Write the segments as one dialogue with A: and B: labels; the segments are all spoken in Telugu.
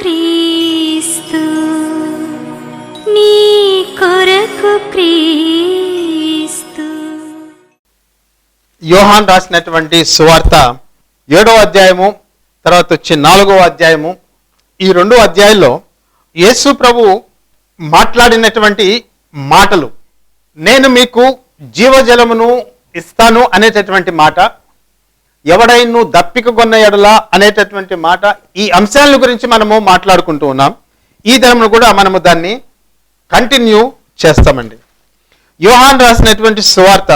A: క్రీస్తు నీ కొరకు క్రీస్తు.
B: యోహాన్ రాసినటువంటి సువార్త ఏడో అధ్యాయము తర్వాత వచ్చి నాలుగో అధ్యాయము. ఈ రెండు అధ్యాయంలో యేసు ప్రభు మాట్లాడినటువంటి మాటలు నేను మీకు జీవజలమును ఇస్తాను అనేటటువంటి మాట ఎవడైను దప్పిక కొన్న ఎడల అనేటటువంటి మాట ఈ అంశాల గురించి మనము మాట్లాడుకుంటూ ఉన్నాం. ఈ దినమును కూడా మనము దాన్ని కంటిన్యూ చేస్తామండి. యోహాన్ రాసినటువంటి సువార్త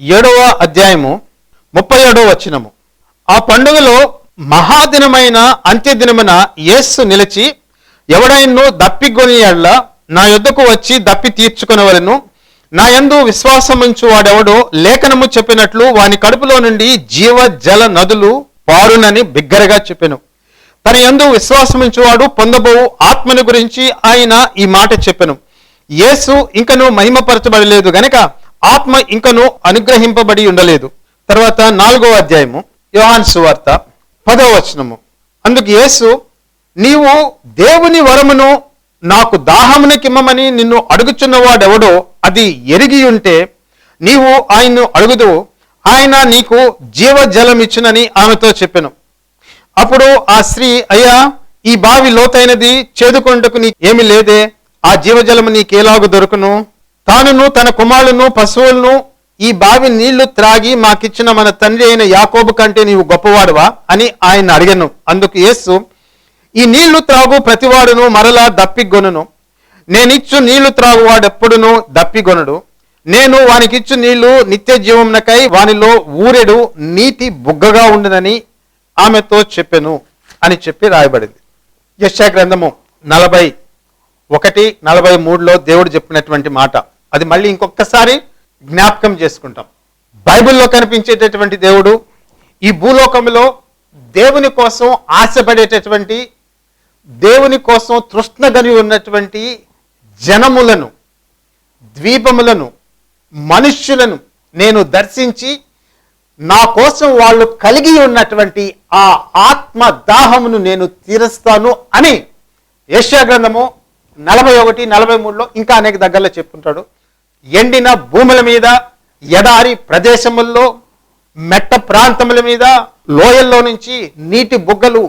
B: ఏడవ అధ్యాయము ముప్పై ఏడవ వచనము. ఆ పండుగలో మహాదినమైన అంత్యదినమున యేస్సు నిలిచి ఎవడైనా దప్పిగొని ఎడల నా యొద్దకు వచ్చి దప్పి తీర్చుకునవలను నా యందు విశ్వాసముంచు వాడెవడో లేఖనము చెప్పినట్లు వాని కడుపులో నుండి జీవ జల నదులు పారునని బిగ్గరగా చెప్పెను. తన యందు విశ్వాసముంచువాడు పొందబోవు ఆత్మను గురించి ఆయన ఈ మాట చెప్పెను. యేసు ఇంకను మహిమపరచబడలేదు గనక ఆత్మ ఇంకను అనుగ్రహింపబడి ఉండలేదు. తర్వాత నాలుగో అధ్యాయము యోహాన్ సువార్త పదవ వచనము. అందుకు యేసు నీవు దేవుని వరమును నాకు దాహమునకిమ్మమని నిన్ను అడుగుచున్నవాడెవడో అది ఎరిగి ఉంటే నీవు ఆయన్ను అడుగుదు ఆయన నీకు జీవజలం ఇచ్చునని ఆమెతో చెప్పాను. అప్పుడు ఆ స్త్రీ అయ్యా ఈ బావి లోతైనది చేదుకొండకు నీకు ఏమి లేదే? ఆ జీవజలము నీకేలాగు దొరుకును? తానును తన కుమారులను పశువులను ఈ బావి నీళ్ళు త్రాగి మాకిచ్చిన మన తండ్రి అయిన యాకోబు కంటే నీవు గొప్పవాడువా? అని ఆయన అడిగాను. అందుకు యేసు ఈ నీళ్ళు త్రాగు ప్రతివాడును మరలా దప్పిగొనును. నేనిచ్చు నీళ్ళు త్రాగువాడెప్పుడును దప్పిగొనడు. నేను వానికిచ్చు నీళ్ళు నిత్య జీవమునకై వానిలో ఊరెడు నీటి బుగ్గగా ఉండునని ఆమెతో చెప్పెను అని చెప్పి రాయబడింది. యశా గ్రంథము నలభై ఒకటి నలభై మూడులో దేవుడు చెప్పినటువంటి మాట. అది మళ్ళీ ఇంకొకసారి జ్ఞాపకం చేసుకుంటాం. బైబిల్లో కనిపించేటటువంటి దేవుడు ఈ భూలోకంలో దేవుని కోసం ఆశపడేటటువంటి దేవుని కోసం తృష్ణగని ఉన్నటువంటి జనములను ద్వీపములను మనుష్యులను నేను దర్శించి నా కోసం వాళ్ళు కలిగి ఉన్నటువంటి ఆ ఆత్మ దాహమును నేను తీరుస్తాను అని యశాగ్రంథము నలభై ఒకటి నలభై మూడులో ఇంకా అనేక దగ్గరలో చెప్పుకుంటాడు ఎండిన భూముల మీద ఎడారి ప్రదేశముల్లో మెట్ట ప్రాంతముల మీద లోయల్లో నుంచి నీటి బుగ్గలు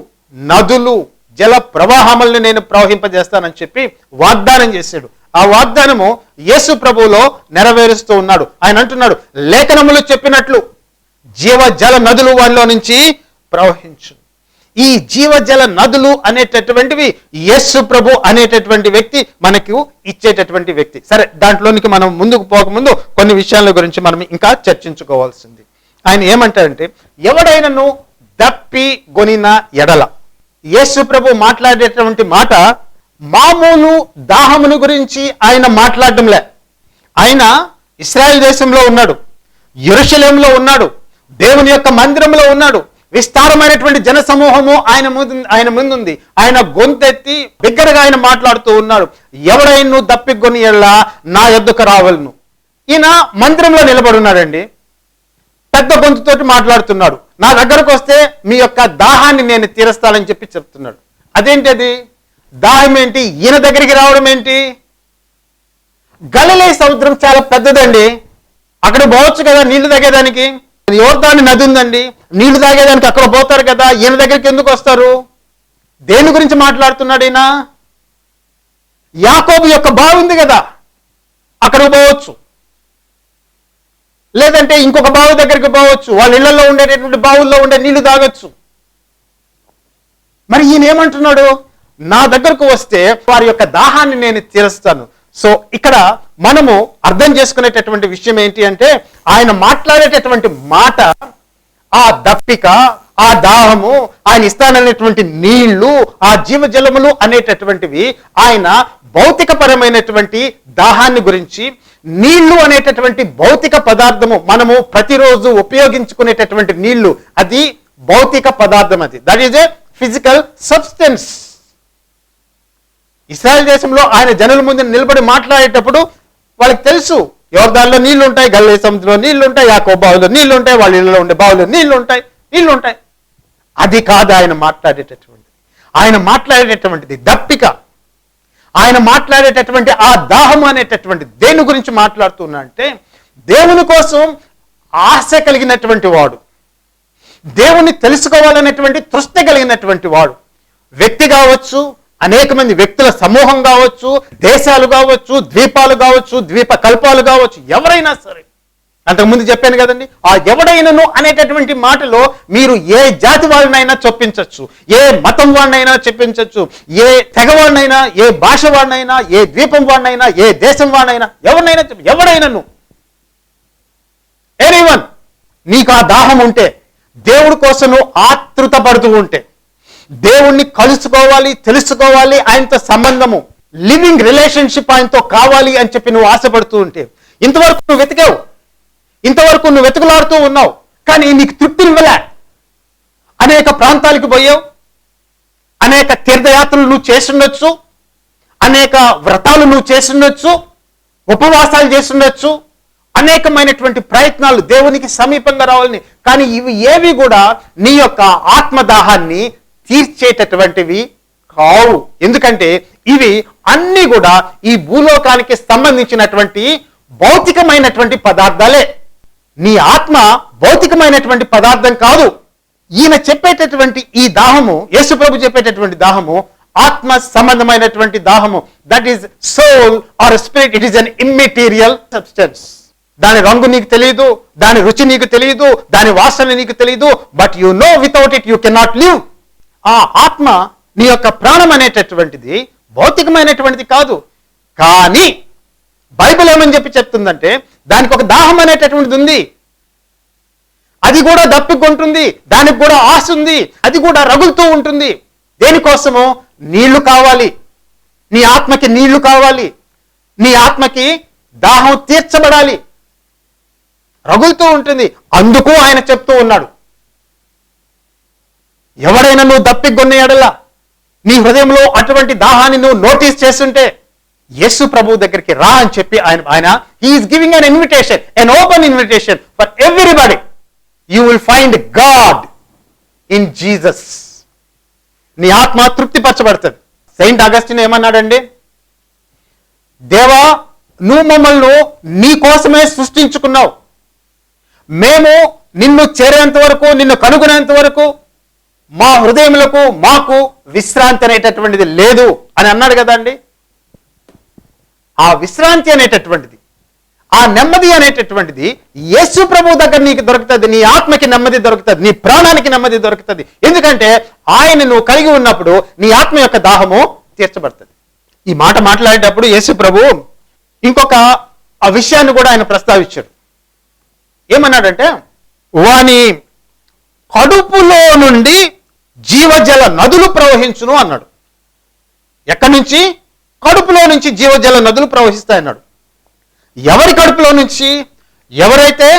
B: నదులు జల ప్రవాహములను నేను ప్రవహింపజేస్తానని చెప్పి వాగ్దానం చేశాడు. ఆ వాగ్దానము యేసు ప్రభువులో నెరవేరుస్తూ ఉన్నాడు. ఆయన అంటున్నాడు లేఖనములు చెప్పినట్లు జీవ జల నదులు వారిలో నుంచి ప్రవహించు ఈ జీవజల నదులు అనేటటువంటివి యస్సు ప్రభు అనేటటువంటి వ్యక్తి మనకు ఇచ్చేటటువంటి వ్యక్తి. సరే దాంట్లోనికి మనం ముందుకు పోకముందు కొన్ని విషయాల గురించి మనం ఇంకా చర్చించుకోవాల్సింది. ఆయన ఏమంటారంటే ఎవడైనను దప్పి గొనిన ఎడల. యేసు ప్రభు మాట్లాడేటటువంటి మాట మామూలు దాహమును గురించి ఆయన మాట్లాడడంలే. ఆయన ఇస్రాయల్ దేశంలో ఉన్నాడు యెరూషలేంలో ఉన్నాడు దేవుని యొక్క మందిరంలో ఉన్నాడు. విస్తారమైనటువంటి జన సమూహము ఆయన ముందు ఆయన ముందుంది. ఆయన గొంతెత్తి బిగ్గరగా ఆయన మాట్లాడుతూ ఉన్నాడు. ఎవడైనా దప్పికొని ఎళ్ళా నా ఎద్దుకు రావలను? ఈయన మందిరంలో నిలబడి ఉన్నాడండి. పెద్ద గొంతుతోటి మాట్లాడుతున్నాడు. నా దగ్గరకు వస్తే మీ యొక్క దాహాన్ని నేను తీరుస్తానని చెప్పి చెప్తున్నాడు. అదేంటి అది దాహం ఏంటి? ఈయన దగ్గరికి రావడం ఏంటి? గలిలే సముద్రం చాలా పెద్దదండి. అక్కడ పోవచ్చు కదా నీళ్ళు తాగేదానికి? యువర్ధాన్ని నది ఉందండి. నీళ్ళు తాగేదానికి అక్కడ పోతారు కదా ఈయన దగ్గరికి ఎందుకు వస్తారు? దేని గురించి మాట్లాడుతున్నాడు ఈయన? యాకోబు యొక్క బావి ఉంది కదా అక్కడికి పోవచ్చు. లేదంటే ఇంకొక బావు దగ్గరికి పోవచ్చు. వాళ్ళ ఇళ్ళలో ఉండేటటువంటి బావుల్లో ఉండే నీళ్ళు తాగొచ్చు. మరి ఈయన ఏమంటున్నాడు? నా దగ్గరకు వస్తే వారి యొక్క దాహాన్ని నేను తీరుస్తాను. సో ఇక్కడ మనము అర్థం చేసుకునేటటువంటి విషయం ఏంటి అంటే ఆయన మాట్లాడేటటువంటి మాట ఆ దప్పిక ఆ దాహము ఆయన ఇస్తాననేటువంటి నీళ్ళు ఆ జీవజలములు అనేటటువంటివి ఆయన భౌతికపరమైనటువంటి దాహాన్ని గురించి నీళ్ళు అనేటటువంటి భౌతిక పదార్థము మనము ప్రతిరోజు ఉపయోగించుకునేటటువంటి నీళ్ళు అది భౌతిక పదార్థం అది. That is a physical substance Israel దేశంలో ఆయన జనుల ముందు నిలబడి మాట్లాడేటప్పుడు వాళ్ళకి తెలుసు యోర్దాల్లో నీళ్ళు ఉంటాయి గల్లే సముద్రంలో నీళ్ళు ఉంటాయి యాకో బావులో నీళ్ళు ఉంటాయి వాళ్ళ ఇళ్ళలో ఉండే బావులో నీళ్ళు ఉంటాయి నీళ్ళు ఉంటాయి అది కాదు ఆయన మాట్లాడేటటువంటిది. ఆయన మాట్లాడేటటువంటిది దప్పిక. ఆయన మాట్లాడేటటువంటి ఆ దాహం అనేటటువంటి దేని గురించి మాట్లాడుతున్నా అంటే దేవుని కోసం ఆశ కలిగినటువంటి వాడు దేవుణ్ణి తెలుసుకోవాలనేటువంటి తృష్ట కలిగినటువంటి వాడు వ్యక్తి కావచ్చు అనేక మంది వ్యక్తుల సమూహం కావచ్చు దేశాలు కావచ్చు ద్వీపాలు కావచ్చు ద్వీప కల్పాలు కావచ్చు ఎవరైనా సరే అంతకుముందు చెప్పాను కదండి ఆ ఎవడైనను అనేటటువంటి మాటలో మీరు ఏ జాతి వాళ్ళనైనా చొప్పించవచ్చు ఏ మతం వాడినైనా చెప్పించవచ్చు ఏ తెగ వాడినైనా ఏ భాష వాడినైనా ఏ ద్వీపం వాడినైనా ఏ దేశం వాడినైనా ఎవరినైనా ఎవడైనాను ఎవడైనను. ఎనీవన్ నీకు ఆ దాహం ఉంటే దేవుడి కోసం ఆతృత పడుతూ ఉంటే దేవుణ్ణి కలుసుకోవాలి తెలుసుకోవాలి ఆయనతో సంబంధము లివింగ్ రిలేషన్షిప్ ఆయనతో కావాలి అని చెప్పి నువ్వు ఆశపడుతూ ఉంటే ఇంతవరకు నువ్వు వెతికావు. ఇంతవరకు నువ్వు వెతుకులాడుతూ ఉన్నావు కానీ నీకు తృప్తినివ్వలే అనేక ప్రాంతాలకు పోయావు అనేక తీర్థయాత్రలు నువ్వు చేస్తుండొచ్చు అనేక వ్రతాలు నువ్వు చేస్తుండొచ్చు ఉపవాసాలు చేస్తుండొచ్చు అనేకమైనటువంటి ప్రయత్నాలు దేవునికి సమీపంగా రావాలని. కానీ ఇవి ఏవి కూడా నీ యొక్క ఆత్మదాహాన్ని తీర్చేటటువంటివి కావు. ఎందుకంటే ఇవి అన్నీ కూడా ఈ భూలోకానికి సంబంధించినటువంటి భౌతికమైనటువంటి పదార్థాలే. నీ ఆత్మ భౌతికమైనటువంటి పదార్థం కాదు. ఈయన చెప్పేటటువంటి ఈ దాహము యేసుప్రభు చెప్పేటటువంటి దాహము ఆత్మ సంబంధమైనటువంటి దాహము. That is soul or spirit it is an immaterial substance దాని రంగు నీకు తెలియదు దాని రుచి నీకు తెలియదు దాని వాసన నీకు తెలియదు but you know without it you cannot live ఆ ఆత్మ నీ యొక్క ప్రాణం అనేటటువంటిది భౌతికమైనటువంటిది కాదు. కానీ బైబిల్ ఏమని చెప్పి చెప్తుందంటే దానికి ఒక దాహం అనేటటువంటిది ఉంది. అది కూడా దప్పికొంటుంది దానికి కూడా ఆశ ఉంది అది కూడా రగులుతూ ఉంటుంది. దేనికోసము? నీళ్ళు కావాలి. నీ ఆత్మకి నీళ్ళు కావాలి. నీ ఆత్మకి దాహం తీర్చబడాలి. రగులుతూ ఉంటుంది. అందుకు ఆయన చెప్తూ ఉన్నాడు. ఎవడైనా నువ్వు దప్పిగొన్న ఎడలా నీ హృదయంలో అటువంటి దాహాన్ని నువ్వు నోటీస్ చేస్తుంటే యేసు ప్రభు దగ్గరికి రా అని చెప్పి ఆయన ఆయన he's giving an invitation an open invitation for everybody you will find God in Jesus నీ ఆత్మ తృప్తిపరచబడుతుంది. Saint Augustine ఏమన్నాడండి? దేవా నువ్వు మమ్మల్ని నీ కోసమే సృష్టించుకున్నావు. మేము నిన్ను చేరేంత వరకు నిన్ను కనుగొనేంత వరకు మా హృదయములకు మాకు విశ్రాంతి అనేటటువంటిది లేదు అని అన్నాడు కదండి. ఆ విశ్రాంతి అనేటటువంటిది ఆ నెమ్మది అనేటటువంటిది యేసు ప్రభు దగ్గర నీకు దొరుకుతుంది నీ ఆత్మకి నెమ్మది దొరుకుతుంది నీ ప్రాణానికి నెమ్మది దొరుకుతుంది. ఎందుకంటే ఆయన నువ్వు కలిగి ఉన్నప్పుడు నీ ఆత్మ యొక్క దాహము తీర్చబడుతుంది. ఈ మాట మాట్లాడేటప్పుడు యేసు ప్రభు ఇంకొక ఆ విషయాన్ని కూడా ఆయన ప్రస్తావించాడు. ఏమన్నాడంటే వాని కడుపులో నుండి జీవజల నదులు ప్రవహించును అన్నాడు. ఎక్కడి నుంచి? కడుపులో నుంచి జీవజల నదులు ప్రవహిస్తాయన్నాడు. ఎవరి కడుపులో నుంచి? ఎవరైతే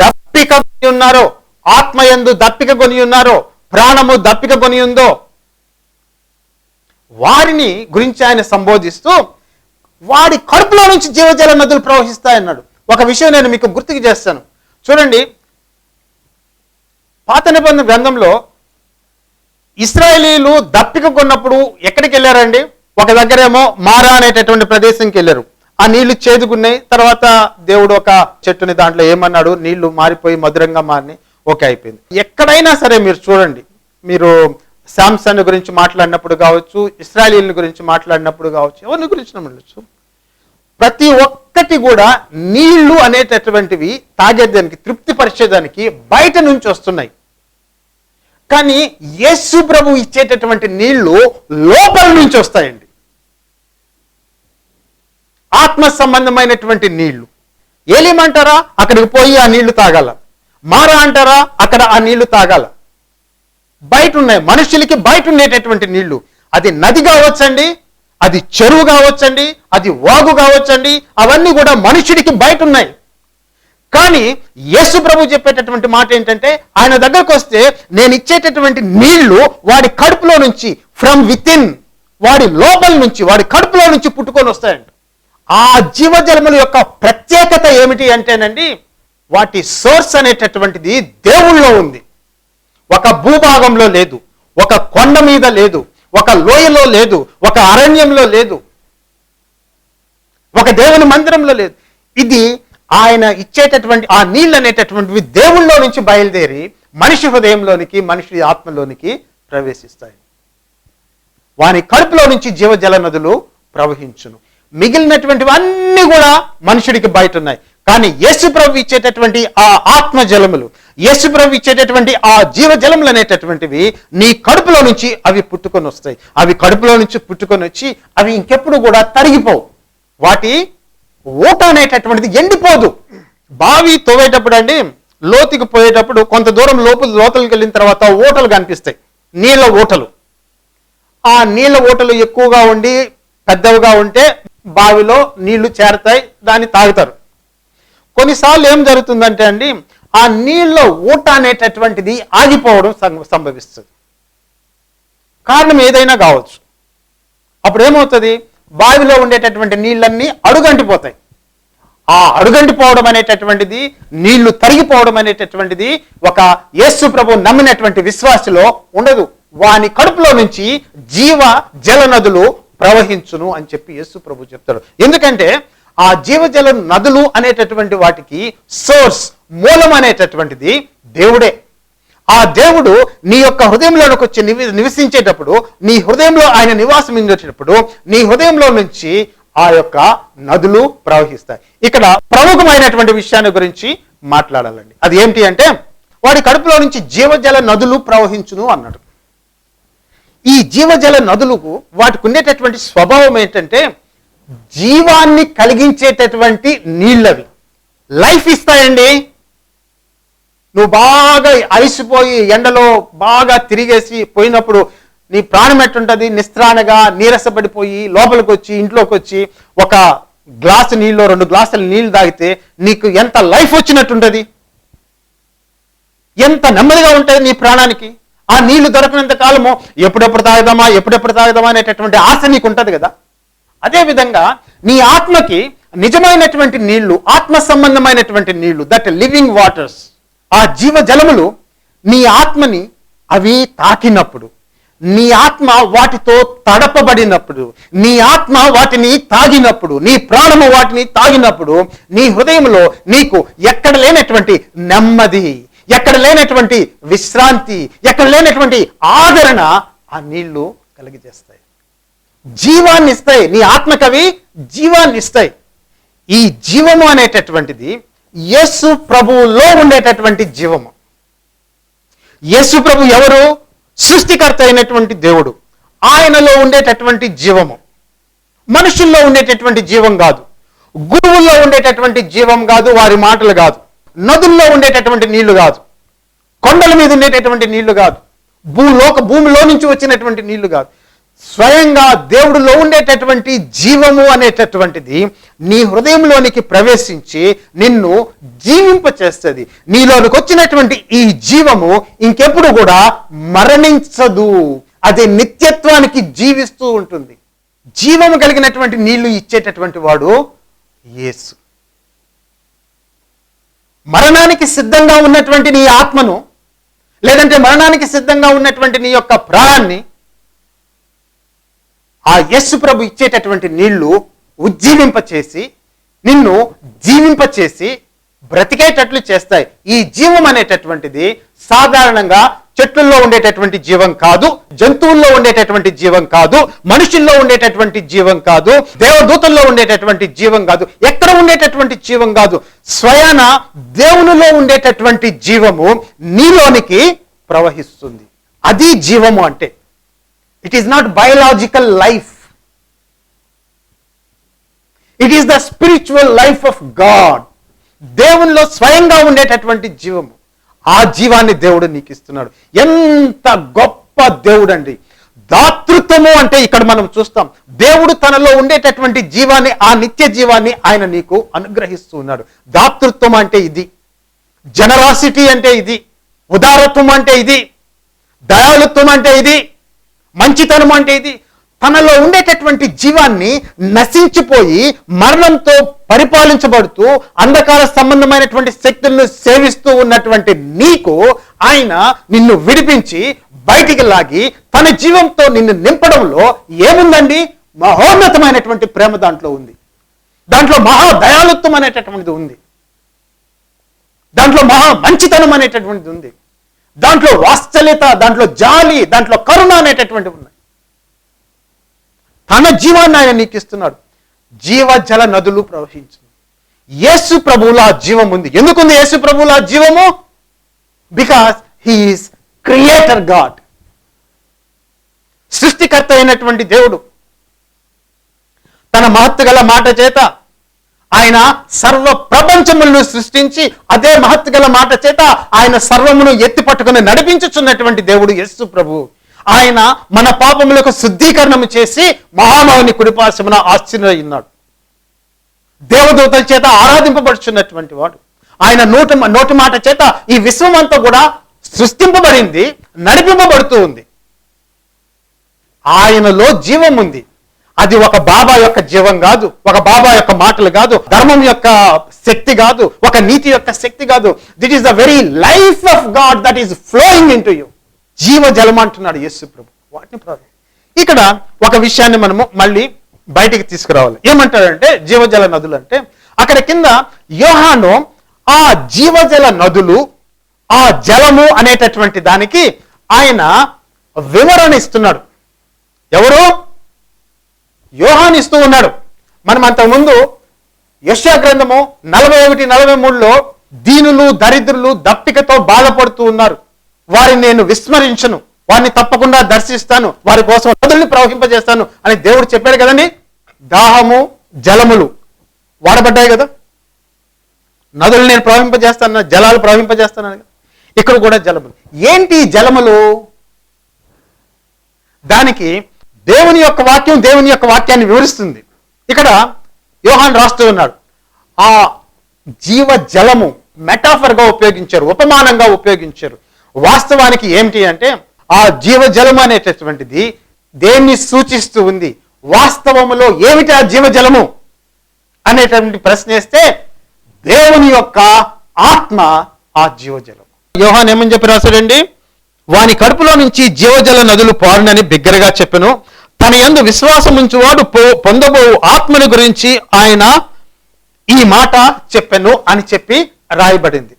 B: దప్పిక కొని ఉన్నారో ఆత్మయందు దప్పిక కొని ఉన్నారో ప్రాణము దప్పిక కొని ఉందో వారిని గురించి ఆయన సంబోధిస్తూ వాడి కడుపులో నుంచి జీవజల నదులు ప్రవహిస్తాయన్నాడు. ఒక విషయం నేను మీకు గుర్తుకు చేస్తాను. చూడండి పాత నిబంధన గ్రంథంలో ఇస్రాయేలీలు దప్పిక కొన్నప్పుడు ఎక్కడికి వెళ్ళారండి? ఒక దగ్గరేమో మారా అనేటటువంటి ప్రదేశంకి వెళ్ళారు. ఆ నీళ్ళు చేదుకున్నాయి తర్వాత దేవుడు ఒక చెట్టుని దాంట్లో ఏమన్నాడు? నీళ్ళు మారిపోయి మధురంగా మారిని ఓకే అయిపోయింది. ఎక్కడైనా సరే మీరు చూడండి. మీరు శాంసంగ్ గురించి మాట్లాడినప్పుడు కావచ్చు ఇస్రాయలీల గురించి మాట్లాడినప్పుడు కావచ్చు ఎవరిని గురించి ఉండొచ్చు. ప్రతి ఒక్కటి కూడా నీళ్ళు అనేటటువంటివి తాగేదానికి తృప్తిపరిచేదానికి బయట నుంచి వస్తున్నాయి. కానీ యేసు ప్రభు ఇచ్చేటటువంటి నీళ్ళు లోపల నుంచి వస్తాయండి. ఆత్మ సంబంధమైనటువంటి నీళ్ళు ఏలేమంటారా అక్కడికి పోయి ఆ నీళ్ళు తాగాల. మారా అంటారా? అక్కడ ఆ నీళ్ళు తాగాల. బయట ఉన్నాయి మనుషులకి బయట ఉండేటటువంటి నీళ్ళు. అది నది కావచ్చండి అది చెరువు కావచ్చండి అది వాగు కావచ్చండి అవన్నీ కూడా మనుషుడికి బయట ఉన్నాయి కానీ యేసు ప్రభు చెప్పేటటువంటి మాట ఏంటంటే ఆయన దగ్గరకు వస్తే నేను ఇచ్చేటటువంటి నీళ్ళు వాడి కడుపులో నుంచి ఫ్రమ్ విత్ ఇన్ వాడి లోపల నుంచి వాడి కడుపులో నుంచి పుట్టుకొని వస్తాయంట. ఆ జీవజలముల యొక్క ప్రత్యేకత ఏమిటి అంటేనండి వాటి సోర్స్ అనేటటువంటిది దేవుళ్ళో ఉంది. ఒక భూభాగంలో లేదు ఒక కొండ మీద లేదు ఒక లోయలో లేదు ఒక అరణ్యంలో లేదు ఒక దేవుని మందిరంలో లేదు. ఇది ఆయన ఇచ్చేటటువంటి ఆ నీళ్ళు అనేటటువంటివి దేవుళ్ళలో నుంచి బయలుదేరి మనిషి హృదయంలోనికి మనిషి ఆత్మలోనికి ప్రవేశిస్తాయి. వాని కడుపులో నుంచి జీవజల నదులు ప్రవహించును. మిగిలినటువంటివన్నీ కూడా మనుషుడికి బయట ఉన్నాయి కానీ యేసు ప్రభు ఇచ్చేటటువంటి ఆ ఆత్మ జలములు యేసు ప్రభు ఇచ్చేటటువంటి ఆ జీవ జలములు అనేటటువంటివి నీ కడుపులో నుంచి అవి పుట్టుకొని వస్తాయి. అవి కడుపులో నుంచి పుట్టుకొని వచ్చి అవి ఇంకెప్పుడు కూడా తరిగిపోవు. వాటి ఊట అనేటటువంటిది ఎండిపోదు. బావి తోవేటప్పుడు అండి లోతుకి పోయేటప్పుడు కొంత దూరం లోపల లోతులకు వెళ్ళిన తర్వాత ఓటలు కనిపిస్తాయి. నీళ్ళ ఊటలు. ఆ నీళ్ళ ఊటలు ఎక్కువగా ఉండి పెద్దవిగా ఉంటే బావిలో నీళ్ళు చేరతాయి దాన్ని తాగుతారు. కొన్నిసార్లు ఏం జరుగుతుందంటే అండి ఆ నీళ్ళ ఊట అనేటటువంటిది ఆగిపోవడం సంభవిస్తుంది. కారణం ఏదైనా కావచ్చు. అప్పుడు ఏమవుతుంది బావిలో ఉండేటటువంటి నీళ్ళన్నీ అడుగంటిపోతాయి. ఆ అడుగంటిపోవడం అనేటటువంటిది నీళ్ళు తరిగిపోవడం అనేటటువంటిది ఒక యేసు ప్రభు నమ్మినటువంటి విశ్వాసలో ఉండదు. వాని కడుపులో నుంచి జీవ జల నదులు ప్రవహించును అని చెప్పి యేసు ప్రభు చెప్తాడు. ఎందుకంటే ఆ జీవజల నదులు అనేటటువంటి వాటికి సోర్స్ మూలం అనేటటువంటిది దేవుడే. ఆ దేవుడు నీ యొక్క హృదయంలోనికి వచ్చి నివి నివసించేటప్పుడు నీ హృదయంలో ఆయన నివాసం ఉండేటప్పుడు నీ హృదయంలో నుంచి ఆ యొక్క నదులు ప్రవహిస్తాయి. ఇక్కడ ప్రముఖమైనటువంటి విషయాన్ని గురించి మాట్లాడాలండి. అది ఏంటి అంటే వాడి కడుపులో నుంచి జీవజల నదులు ప్రవహించును అన్నాడు. ఈ జీవజల నదులకు వాటికి ఉండేటటువంటి స్వభావం ఏంటంటే జీవాన్ని కలిగించేటటువంటి నీళ్ళవి. లైఫ్ ఇస్తాయండి. నువ్వు బాగా అలిసిపోయి ఎండలో బాగా తిరిగేసి పోయినప్పుడు నీ ప్రాణం ఎట్టుంటుంది? నిస్త్రాణగా నీరసపడిపోయి లోపలికి వచ్చి ఇంట్లోకి వచ్చి ఒక గ్లాసు నీళ్ళు రెండు గ్లాసులు నీళ్ళు తాగితే నీకు ఎంత లైఫ్ వచ్చినట్టుంటుంది? ఎంత నెమ్మదిగా ఉంటుంది నీ ప్రాణానికి? ఆ నీళ్ళు దొరకనంత కాలము ఎప్పుడెప్పుడు తాగుదామా ఎప్పుడెప్పుడు తాగుదామా అనేటటువంటి ఆశ నీకు ఉంటుంది కదా అదేవిధంగా నీ ఆత్మకి నిజమైనటువంటి నీళ్ళు ఆత్మ సంబంధమైనటువంటి నీళ్ళు దట్ లివింగ్ వాటర్స్ ఆ జీవ జలములు నీ ఆత్మని అవి తాకినప్పుడు నీ ఆత్మ వాటితో తడపబడినప్పుడు నీ ఆత్మ వాటిని తాగినప్పుడు నీ ప్రాణము వాటిని తాగినప్పుడు నీ హృదయంలో నీకు ఎక్కడ లేనటువంటి నెమ్మది ఎక్కడ లేనటువంటి విశ్రాంతి ఎక్కడ లేనటువంటి ఆదరణ ఆ నీళ్ళు కలిగజేస్తాయి జీవాన్ని ఇస్తాయి నీ ఆత్మకవి జీవాన్ని ఇస్తాయి ఈ జీవము అనేటటువంటిది యేసు ప్రభువులో ఉండేటటువంటి జీవము. యేసు ప్రభు ఎవరు? సృష్టికర్త అయినటువంటి దేవుడు. ఆయనలో ఉండేటటువంటి జీవము. మనుషుల్లో ఉండేటటువంటి జీవం కాదు. గురువుల్లో ఉండేటటువంటి జీవం కాదు వారి మాటలు కాదు. నదుల్లో ఉండేటటువంటి నీళ్ళు కాదు. కొండల మీద ఉండేటటువంటి నీళ్ళు కాదు. భూలోక భూమిలో నుంచి వచ్చినటువంటి నీళ్ళు కాదు. స్వయంగా దేవుడిలో ఉండేటటువంటి జీవము అనేటటువంటిది నీ హృదయంలోనికి ప్రవేశించి నిన్ను జీవింప చేస్తుంది నీలోనికి వచ్చినటువంటి ఈ జీవము ఇంకెప్పుడు కూడా మరణించదు. అది నిత్యత్వానికి జీవిస్తూ ఉంటుంది. జీవము కలిగినటువంటి నీళ్ళు ఇచ్చేటటువంటి వాడు యేసు. మరణానికి సిద్ధంగా ఉన్నటువంటి నీ ఆత్మను లేదంటే మరణానికి సిద్ధంగా ఉన్నటువంటి నీ యొక్క ప్రాణాన్ని ఆ యస్సు ప్రభు ఇచ్చేటటువంటి నీళ్ళు ఉజ్జీవింపచేసి నిన్ను జీవింపచేసి బ్రతికేటట్లు చేస్తాయి. ఈ జీవం అనేటటువంటిది సాధారణంగా చెట్లలో ఉండేటటువంటి జీవం కాదు జంతువుల్లో ఉండేటటువంటి జీవం కాదు మనుషుల్లో ఉండేటటువంటి జీవం కాదు దేవదూతల్లో ఉండేటటువంటి జీవం కాదు ఎక్కడ ఉండేటటువంటి జీవం కాదు. స్వయాన దేవునిలో ఉండేటటువంటి జీవము నీలోనికి ప్రవహిస్తుంది. అది జీవము అంటే. It is not biological life it is the spiritual life of God దేవునిలో స్వయంగా ఉండేటటువంటి జీవము. ఆ జీవాన్ని దేవుడు నీకు ఇస్తున్నాడు ఎంత గొప్ప దేవుడు అండి దాతృత్వము అంటే ఇక్కడ మనం చూస్తాం. దేవుడు తనలో ఉండేటటువంటి జీవాన్ని ఆ నిత్య జీవాన్ని ఆయన నీకు అనుగ్రహిస్తూ ఉన్నాడు దాతృత్వం అంటే ఇది. జనరాసిటీ అంటే ఇది. ఉదారత్వం అంటే ఇది. దయాళుత్వం అంటే ఇది. మంచితనం అంటే ఇది. తనలో ఉండేటటువంటి జీవాన్ని నశించిపోయి మరణంతో పరిపాలించబడుతూ అంధకార సంబంధమైనటువంటి శక్తులను సేవిస్తూ ఉన్నటువంటి నీకు ఆయన నిన్ను విడిపించి బయటికి లాగి తన జీవంతో నిన్ను నింపడంలో ఏముందండి? మహోన్నతమైనటువంటి ప్రేమ దాంట్లో ఉంది. దాంట్లో మహా దయాలుత్వం అనేటటువంటిది ఉంది. దాంట్లో మహా మంచితనం అనేటటువంటిది ఉంది. దాంట్లో వాత్సల్యత దాంట్లో జాలి దాంట్లో కరుణ అనేటటువంటివి ఉన్నాయి తన జీవాన్ని ఆయన నీకు ఇస్తున్నాడు. జీవ జల నదులు ప్రవహించు యేసు ప్రభువులో ఆ జీవం ఉంది. ఎందుకుంది యేసు ప్రభువులో ఆ జీవము? బికాస్ హీఈస్ క్రియేటర్ గాడ్ సృష్టికర్త అయినటువంటి దేవుడు. తన మహత్తు గల మాట చేత ఆయన సర్వ ప్రపంచములను సృష్టించి అదే మహత్తు గల మాట చేత ఆయన సర్వమును ఎత్తి పట్టుకుని నడిపించుచున్నటువంటి దేవుడు యస్సు ప్రభు. ఆయన మన పాపములకు శుద్ధీకరణము చేసి మహామౌని కుడిపాశమున ఆశ్చర్యున్నాడు దేవదూతల చేత ఆరాధింపబడుచున్నటువంటి వాడు. ఆయన నోటి నోటి మాట చేత ఈ విశ్వం అంతా కూడా సృష్టింపబడింది నడిపింపబడుతూ ఉంది. ఆయనలో జీవం ఉంది. అది ఒక బాబా యొక్క జీవం కాదు ఒక బాబా యొక్క మాటలు కాదు ధర్మం యొక్క శక్తి కాదు ఒక నీతి యొక్క శక్తి కాదు. It is the very life of God that is flowing into you జీవ జలం అంటున్నాడు యేసు ప్రభు. వాటిని ప్రార్థన. ఇక్కడ ఒక విషయాన్ని మనము మళ్ళీ బయటికి తీసుకురావాలి. ఏమంటాడంటే జీవజల నదులు అంటే అక్కడ కింద యోహాను ఆ జీవజల నదులు ఆ జలము అనేటటువంటి దానికి ఆయన వివరణ ఇస్తున్నాడు. ఎవరు? యోహాన్ ఇస్తూ ఉన్నాడు. మనం అంతకుముందు యశా గ్రంథము నలభై ఒకటి నలభై మూడులో దీనులు దరిద్రులు దప్పికతో బాధపడుతూ ఉన్నారు. వారిని నేను విస్మరించను. వారిని తప్పకుండా దర్శిస్తాను. వారి కోసం నదుల్ని ప్రవహింపజేస్తాను అని దేవుడు చెప్పాడు కదండి? దాహము జలములు వాడబడ్డాయి కదా. నదులు నేను ప్రవహింపజేస్తాను జలాలు ప్రవహింపజేస్తాను ఇక్కడ కూడా జలములు ఏంటి జలములు? దానికి దేవుని యొక్క వాక్యం దేవుని యొక్క వాక్యాన్ని వివరిస్తుంది. ఇక్కడ యోహాన్ రాస్తూ ఉన్నాడు. ఆ జీవ జలము మెటాఫర్గా ఉపయోగించారు ఉపమానంగా ఉపయోగించారు. వాస్తవానికి ఏమిటి అంటే ఆ జీవజలం అనేటటువంటిది దేన్ని సూచిస్తూ ఉంది? వాస్తవములో ఏమిటి ఆ జీవజలము? అనేటువంటి ప్రశ్న వేస్తే దేవుని యొక్క ఆత్మ ఆ జీవజలం యోహాన్ ఏమని చెప్పి రాశాడండి? వాని కడుపులో నుంచి జీవజల నదులు పారునని బిగ్గరగా చెప్పను. తన యందు విశ్వాసం ఉంచువాడు పొందబో ఆత్మని గురించి ఆయన ఈ మాట చెప్పను అని చెప్పి రాయబడింది.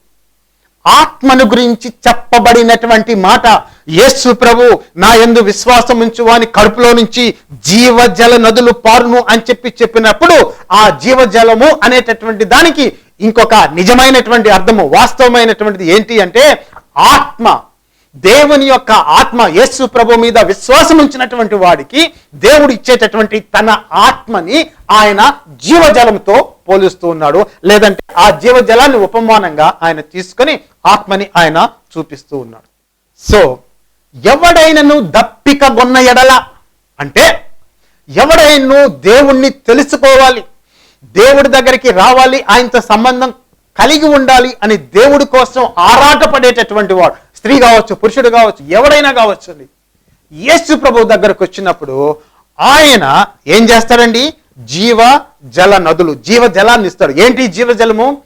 B: ఆత్మను గురించి చెప్పబడినటువంటి మాట యేసు ప్రభు నా ఎందు విశ్వాసం ఉంచు వాని కడుపులో నుంచి జీవజల నదులు పారును అని చెప్పి చెప్పినప్పుడు ఆ జీవజలము అనేటటువంటి దానికి ఇంకొక నిజమైనటువంటి అర్థము వాస్తవమైనటువంటిది ఏంటి అంటే ఆత్మ. దేవుని యొక్క ఆత్మ యేసు ప్రభు మీద విశ్వాసం ఉంచినటువంటి వాడికి దేవుడు ఇచ్చేటటువంటి తన ఆత్మని ఆయన జీవజలంతో పోలుస్తూ ఉన్నాడు. లేదంటే ఆ జీవజలాన్ని ఉపమానంగా ఆయన తీసుకొని ఆత్మని ఆయన చూపిస్తూ ఉన్నాడు. సో ఎవడైనను దప్పిక గొన్న ఎడల అంటే ఎవడైనా దేవుణ్ణి తెలుసుకోవాలి దేవుడి దగ్గరికి రావాలి ఆయనతో సంబంధం కలిగి ఉండాలి అని దేవుడి కోసం ఆరాటపడేటటువంటి వాడు స్త్రీ కావచ్చు పురుషుడు కావచ్చు ఎవడైనా కావచ్చు అండి. యేసు ప్రభు దగ్గరకు వచ్చినప్పుడు ఆయన ఏం చేస్తాడండి? జీవ జల నదులు. జీవ జలాన్ని ఇస్తాడు. ఏంటి జీవ జలము?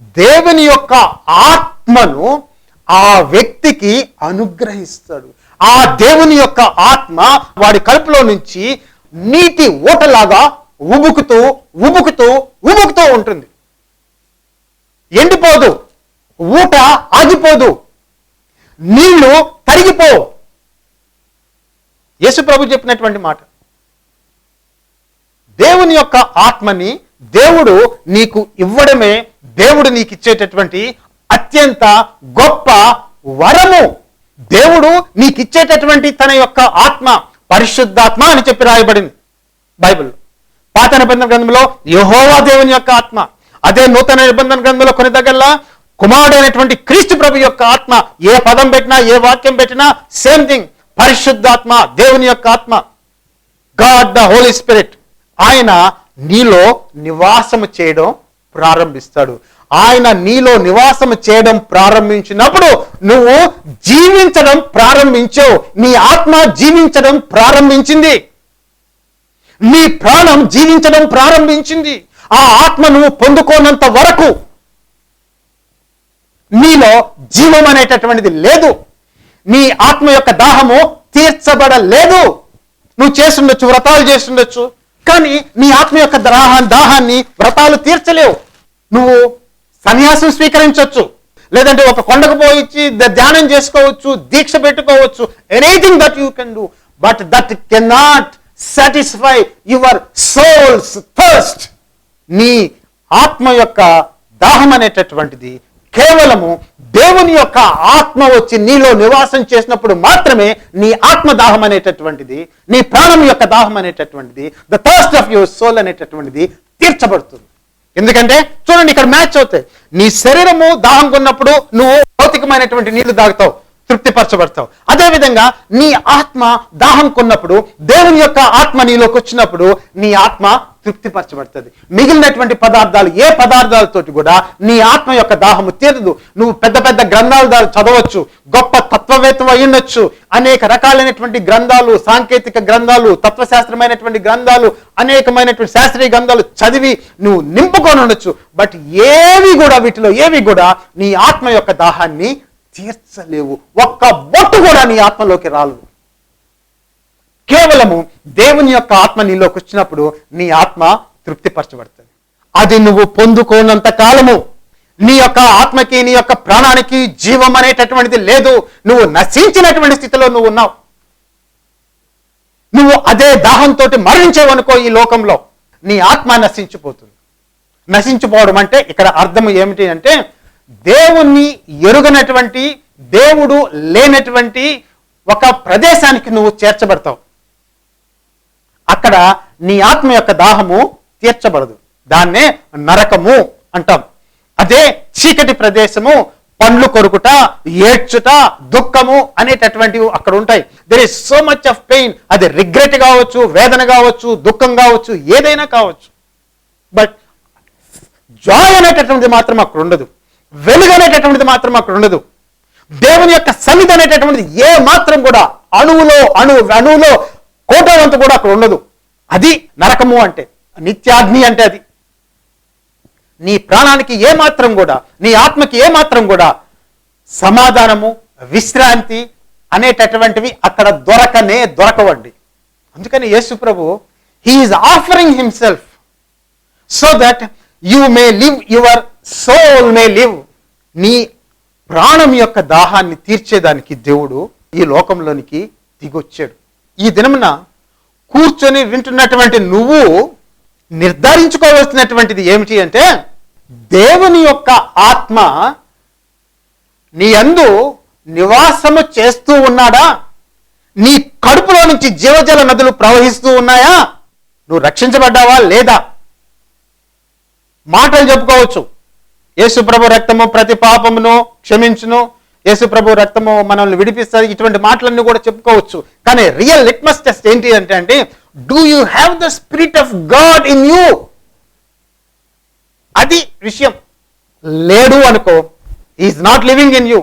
B: దేవుని యొక్క ఆత్మను ఆ వ్యక్తికి అనుగ్రహిస్తాడు. ఆ దేవుని యొక్క ఆత్మ వాడి కడుపులో నుంచి నీటి ఊటలాగా ఉబుకుతూ ఉబుకుతూ ఉబుకుతూ ఉంటుంది. ఎండిపోదు. ఊట ఆగిపోదు. నీళ్ళు తరిగిపో. యేసు ప్రభు చెప్పినటువంటి మాట. దేవుని యొక్క ఆత్మని దేవుడు నీకు ఇవ్వడమే దేవుడు నీకు ఇచ్చేటటువంటి అత్యంత గొప్ప వరము. దేవుడు నీకు ఇచ్చేటటువంటి తన యొక్క ఆత్మ పరిశుద్ధాత్మ అని చెప్పి రాయబడింది బైబిల్ పాత నిబంధన గ్రంథంలో యహోవా దేవుని యొక్క ఆత్మ అదే నూతన నిబంధన గ్రంథంలో కొన్ని దగ్గరలా కుమారుడు అయినటువంటి క్రీస్తు ప్రభు యొక్క ఆత్మ ఏ పదం పెట్టినా ఏ వాక్యం పెట్టినా సేమ్ థింగ్. పరిశుద్ధాత్మ దేవుని యొక్క ఆత్మ. God the Holy Spirit. ఆయన నీలో నివాసము చేయడం ప్రారంభిస్తాడు. ఆయన నీలో నివాసము చేయడం ప్రారంభించినప్పుడు నువ్వు జీవించడం ప్రారంభించావు. నీ ఆత్మ జీవించడం ప్రారంభించింది. నీ ప్రాణం జీవించడం ప్రారంభించింది. ఆ ఆత్మ నువ్వు పొందుకోనంత వరకు నీలో జీవం అనేటటువంటిది లేదు. నీ ఆత్మ యొక్క దాహము తీర్చబడలేదు. నువ్వు చేస్తుండొచ్చు వ్రతాలు చేస్తుండొచ్చు. కానీ నీ ఆత్మ యొక్క దాహ దాహాన్ని వ్రతాలు తీర్చలేవు. నువ్వు సన్యాసం స్వీకరించవచ్చు లేదంటే ఒక కొండకు పోయించి ధ్యానం చేసుకోవచ్చు దీక్ష పెట్టుకోవచ్చు. Anything that you can do but that can not satisfy your soul's thirst నీ ఆత్మ యొక్క దాహం అనేటటువంటిది కేవలము దేవుని యొక్క ఆత్మ వచ్చి నీలో నివాసం చేసినప్పుడు మాత్రమే నీ ఆత్మ దాహం అనేటటువంటిది నీ ప్రాణం యొక్క దాహం అనేటటువంటిది the thirst of your soul అనేటటువంటిది తీర్చబడుతుంది. ఎందుకంటే చూడండి ఇక్కడ మ్యాచ్ అవుతాయి. నీ శరీరము దాహం కొన్నప్పుడు నువ్వు భౌతికమైనటువంటి నీళ్ళు తాగుతావు. తృప్తిపరచబడతావు. అదేవిధంగా నీ ఆత్మ దాహం కొన్నప్పుడు దేవుని యొక్క ఆత్మ నీలోకి వచ్చినప్పుడు నీ ఆత్మ తృప్తిపరచబడుతుంది. మిగిలినటువంటి పదార్థాలు ఏ పదార్థాలతోటి కూడా నీ ఆత్మ యొక్క దాహము తీరదు. నువ్వు పెద్ద పెద్ద గ్రంథాలు చదవచ్చు గొప్ప తత్వవేత్తం అయ్యుండొచ్చు అనేక రకాలైనటువంటి గ్రంథాలు సాంకేతిక గ్రంథాలు తత్వశాస్త్రమైనటువంటి గ్రంథాలు అనేకమైనటువంటి శాస్త్రీయ గ్రంథాలు చదివి నువ్వు నింపుకొని ఉండొచ్చు. బట్ ఏవి కూడా వీటిలో ఏవి కూడా నీ ఆత్మ యొక్క దాహాన్ని తీర్చలేవు. ఒక్క బొట్టు కూడా నీ ఆత్మలోకి రాలేదు కేవలము దేవుని యొక్క ఆత్మ నీలోకి వచ్చినప్పుడు నీ ఆత్మ తృప్తిపరచబడుతుంది. అది నువ్వు పొందుకోనంత కాలము. నీ యొక్క ఆత్మకి నీ యొక్క ప్రాణానికి జీవం అనేటటువంటిది లేదు. నువ్వు నశించినటువంటి స్థితిలో నువ్వు ఉన్నావు. నువ్వు అదే దాహంతో మరణించేవనుకో ఈ లోకంలో. నీ ఆత్మ నశించిపోతుంది. నశించిపోవడం అంటే ఇక్కడ అర్థం ఏమిటి అంటే దేవుణ్ణి ఎరుగనటువంటి దేవుడు లేనటువంటి ఒక ప్రదేశానికి నువ్వు చేర్చబడతావు. అక్కడ నీ ఆత్మ యొక్క దాహము తీర్చబడదు. దాన్నే నరకము అంటాం. అదే చీకటి ప్రదేశము పండ్లు కొరుకుట ఏడ్చుట దుఃఖము అనేటటువంటివి అక్కడ ఉంటాయి. There is so much of pain అది రిగ్రెట్ కావచ్చు వేదన కావచ్చు దుఃఖం కావచ్చు ఏదైనా కావచ్చు. బట్ జాయ్ అనేటటువంటిది మాత్రం అక్కడ ఉండదు. వెలుగు అనేటటువంటిది మాత్రం అక్కడ ఉండదు. దేవుని యొక్క సన్నిధి అనేటటువంటిది ఏ మాత్రం కూడా అణువులో అణు అణువులో కోటవంతు కూడా అక్కడ ఉండదు. అది నరకము అంటే నిత్యాగ్ని అంటే అది. నీ ప్రాణానికి ఏ మాత్రం కూడా నీ ఆత్మకి ఏ మాత్రం కూడా సమాధానము విశ్రాంతి అనేటటువంటివి అక్కడ దొరకనే దొరకవండి. అందుకని యేసు ప్రభు he's offering himself so that you may live your soul may live. నీ ప్రాణం యొక్క దాహాన్ని తీర్చేదానికి దేవుడు ఈ లోకంలోనికి దిగొచ్చాడు. ఈ దినమున కూర్చొని వింటున్నటువంటి నువ్వు నిర్ధారించుకోవాల్సినటువంటిది ఏమిటి అంటే దేవుని యొక్క ఆత్మ నీ అందు నివాసము చేస్తూ ఉన్నాడా? నీ కడుపులో నుంచి జీవజల నదులు ప్రవహిస్తూ ఉన్నాయా? నువ్వు రక్షించబడ్డావా లేదా? మాటలు చెప్పుకోవచ్చు. యేసుప్రభు రక్తము ప్రతి పాపమును క్షమించును. యేసుప్రభు రక్తము మనల్ని విడిపిస్తుంది. ఇటువంటి మాటలన్నీ కూడా చెప్పుకోవచ్చు. కానీ రియల్ లిట్మస్ టెస్ట్ ఏంటి అంటే అంటే do you have the spirit of God in you అది విషయం. లేడు అనుకో is not living in you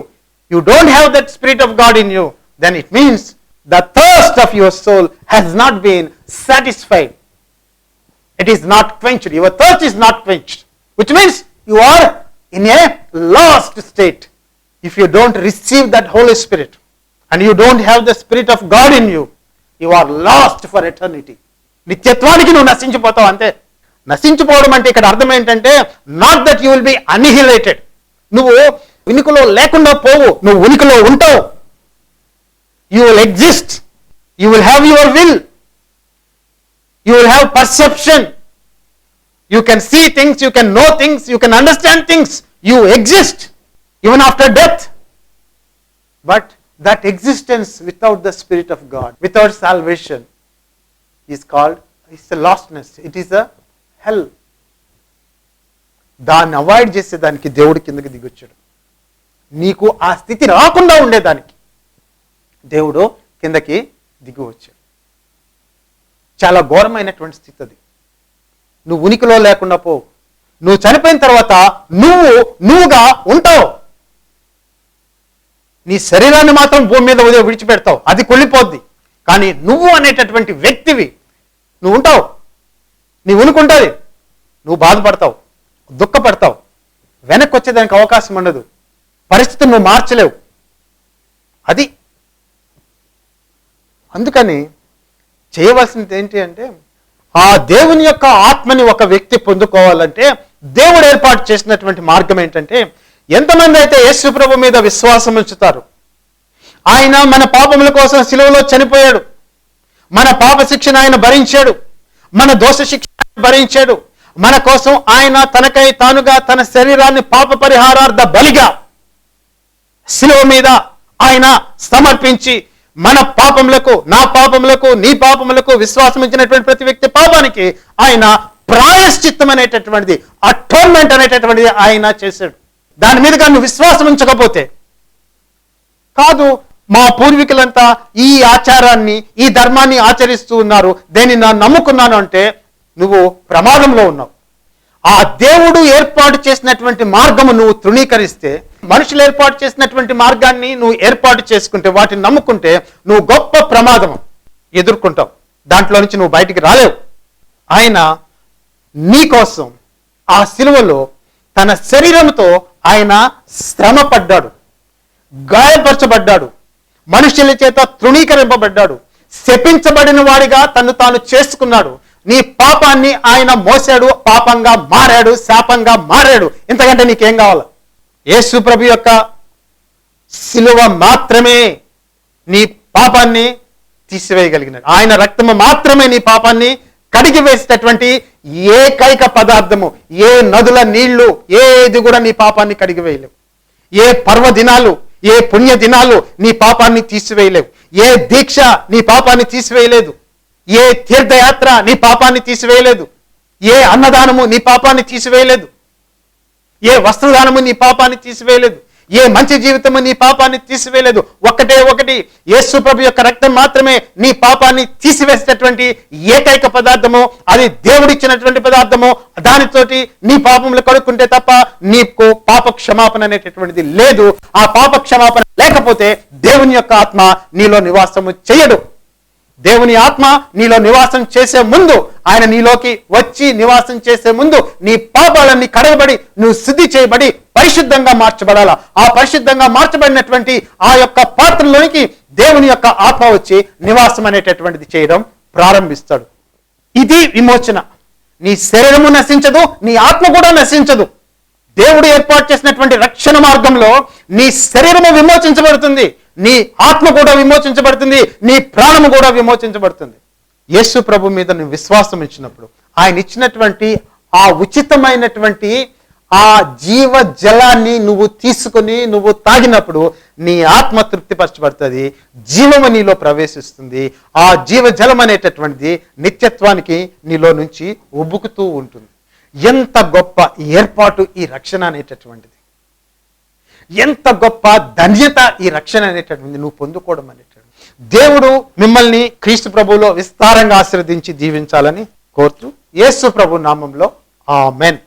B: you don't have that spirit of God in you then it means the thirst of your soul has not been satisfied it is not quenched your thirst is not quenched which means you are in a lost state if you don't receive that Holy Spirit and you don't have the Spirit of God in you, you are lost for eternity. నిత్యత్వానికి నువ్వు నశించిపోతావు అంతే నశించిపోవడం అంటే ఇక్కడ అర్థం ఏంటంటే not that you will be annihilated నువ్వు ఉనికిలో లేకుండా పోవు నువ్వు ఉనికిలో ఉంటావు you will exist you will have your will you will have perception you can see things you can know things you can understand things you exist even after death but that existence without the spirit of God without salvation is called its lostness it is a hell దాన్ని అవాయిడ్ చేసే దానికి దేవుడు కిందకి దిగొచ్చాడు. నీకు ఆ స్థితి రాకుండా ఉండేదానికి దేవుడు కిందకి దిగి చాలా ఘోరమైనటువంటి స్థితి అది. నువ్వు ఉనికిలో లేకుండా పో. నువ్వు చనిపోయిన తర్వాత నువ్వు నువ్వుగా ఉంటావు. నీ శరీరాన్ని మాత్రం భూమి మీద ఉదయం విడిచిపెడతావు. అది కొల్లిపోద్ది కానీ నువ్వు అనేటటువంటి వ్యక్తివి నువ్వు ఉంటావు. నీ ఉనికుంటుంది నువ్వు బాధపడతావు దుఃఖపడతావు. వెనక్కి వచ్చేదానికి అవకాశం ఉండదు. పరిస్థితిని నువ్వు మార్చలేవు. అది. అందుకని చేయవలసింది ఏంటి అంటే ఆ దేవుని యొక్క ఆత్మని ఒక వ్యక్తి పొందుకోవాలంటే దేవుడు ఏర్పాటు చేసినటువంటి మార్గం ఏంటంటే ఎంతమంది అయితే యేసు ప్రభు మీద విశ్వాసం ఉంచుతారు? ఆయన మన పాపముల కోసం సిలువలో చనిపోయాడు. మన పాప శిక్షణ ఆయన భరించాడు. మన దోష శిక్షణ భరించాడు. మన కోసం ఆయన తనకై తానుగా తన శరీరాన్ని పాప పరిహారార్థ బలిగా శిలువ మీద ఆయన సమర్పించి మన పాపములకు నా పాపములకు నీ పాపములకు విశ్వాసం ఇచ్చినటువంటి ప్రతి వ్యక్తి పాపానికి ఆయన ప్రాయశ్చిత్తం అనేటటువంటిది అటోన్మెంట్ అనేటటువంటిది ఆయన చేశాడు. దాని మీద నువ్వు విశ్వాసం ఉంచకపోతే కాదు మా పూర్వీకులంతా ఈ ఆచారాన్ని ఈ ధర్మాన్ని ఆచరిస్తూ ఉన్నారు. దేన్ని నా నమ్ముకున్నాను అంటే నువ్వు ప్రమాదంలో ఉన్నావు. ఆ దేవుడు ఏర్పాటు చేసినటువంటి మార్గము నువ్వు తృణీకరిస్తే మనుషులు ఏర్పాటు చేసినటువంటి మార్గాన్ని నువ్వు ఏర్పాటు చేసుకుంటే వాటిని నమ్ముకుంటే నువ్వు గొప్ప ప్రమాదం ఎదుర్కొంటావు. దాంట్లో నుంచి నువ్వు బయటికి రాలేవు. ఆయన నీకోసం ఆ సిలువలో తన శరీరంతో ఆయన శ్రమ పడ్డాడు గాయపరచబడ్డాడు మనుషుల చేత తృణీకరింపబడ్డాడు శపించబడిన వాడిగా తను తాను చేసుకున్నాడు. నీ పాపాన్ని ఆయన మోసాడు పాపంగా మారాడు శాపంగా మారాడు. ఇంతకంటే నీకేం కావాలి? యేసు ప్రభు యొక్క సిలువ మాత్రమే నీ పాపాన్ని తీసివేయగలిగినాడు ఆయన రక్తము మాత్రమే నీ పాపాన్ని కడిగి వేసేటటువంటి ఏకైక పదార్థము. ఏ నదుల నీళ్ళు ఏది కూడా నీ పాపాన్ని కడిగి వేయలేవు. ఏ పర్వదినాలు ఏ పుణ్య దినాలు నీ పాపాన్ని తీసివేయలేవు. ఏ దీక్ష నీ పాపాన్ని తీసివేయలేదు. ఏ తీర్థయాత్ర నీ పాపాన్ని తీసివేయలేదు? ఏ అన్నదానము నీ పాపాన్ని తీసివేయలేదు? ఏ వస్త్రదానము నీ పాపాన్ని తీసివేయలేదు? ఏ మంచి జీవితము నీ పాపాన్ని తీసివేయలేదు? ఒకటే ఒకటి యేసు ప్రభు యొక్క రక్తం మాత్రమే నీ పాపాన్ని తీసివేసేటటువంటి ఏకైక పదార్థము. అది దేవుడిచ్చినటువంటి పదార్థము. దానితోటి నీ పాపములు కడుక్కుంటే తప్ప నీకు పాప క్షమాపణ అనేటటువంటిది లేదు. ఆ పాప క్షమాపణ లేకపోతే దేవుని యొక్క ఆత్మ నీలో నివాసము చేయడు. దేవుని ఆత్మ నీలో నివాసం చేసే ముందు ఆయన నీలోకి వచ్చి నివాసం చేసే ముందు నీ పాపాలన్నీ కడగబడి నువ్వు శుద్ధి చేయబడి పరిశుద్ధంగా మార్చబడాలా? ఆ పరిశుద్ధంగా మార్చబడినటువంటి ఆ యొక్క పాత్రలోనికి దేవుని యొక్క ఆత్మ వచ్చి నివాసం అనేటటువంటిది చేయడం ప్రారంభిస్తాడు. ఇది విమోచన. నీ శరీరము నశించదు నీ ఆత్మ కూడా నశించదు. దేవుడు ఏర్పాటు చేసినటువంటి రక్షణ మార్గంలో నీ శరీరము విమోచించబడుతుంది. నీ ఆత్మ కూడా విమోచించబడుతుంది నీ ప్రాణము కూడా విమోచించబడుతుంది. యేసు ప్రభు మీద నువ్వు విశ్వాసం ఇచ్చినప్పుడు ఆయన ఇచ్చినటువంటి ఆ ఉచితమైనటువంటి ఆ జీవ జలాన్ని నువ్వు తీసుకుని నువ్వు తాగినప్పుడు నీ ఆత్మ తృప్తిపరచబడుతుంది జీవము నీలో ప్రవేశిస్తుంది. ఆ జీవ జలం అనేటటువంటిది నిత్యత్వానికి నీలో నుంచి ఉబ్బుకుతూ ఉంటుంది. ఎంత గొప్ప ఏర్పాటు ఈ రక్షణ అనేటటువంటిది. ఎంత గొప్ప ధన్యత ఈ రక్షణ అనేటటువంటిది నువ్వు పొందుకోవడం అనేటటువంటి దేవుడు మిమ్మల్ని క్రీస్తు ప్రభువులో విస్తారంగా ఆశీర్వదించి దీవించాలని కోరుతూ యేసు ప్రభు నామంలో ఆమెన్.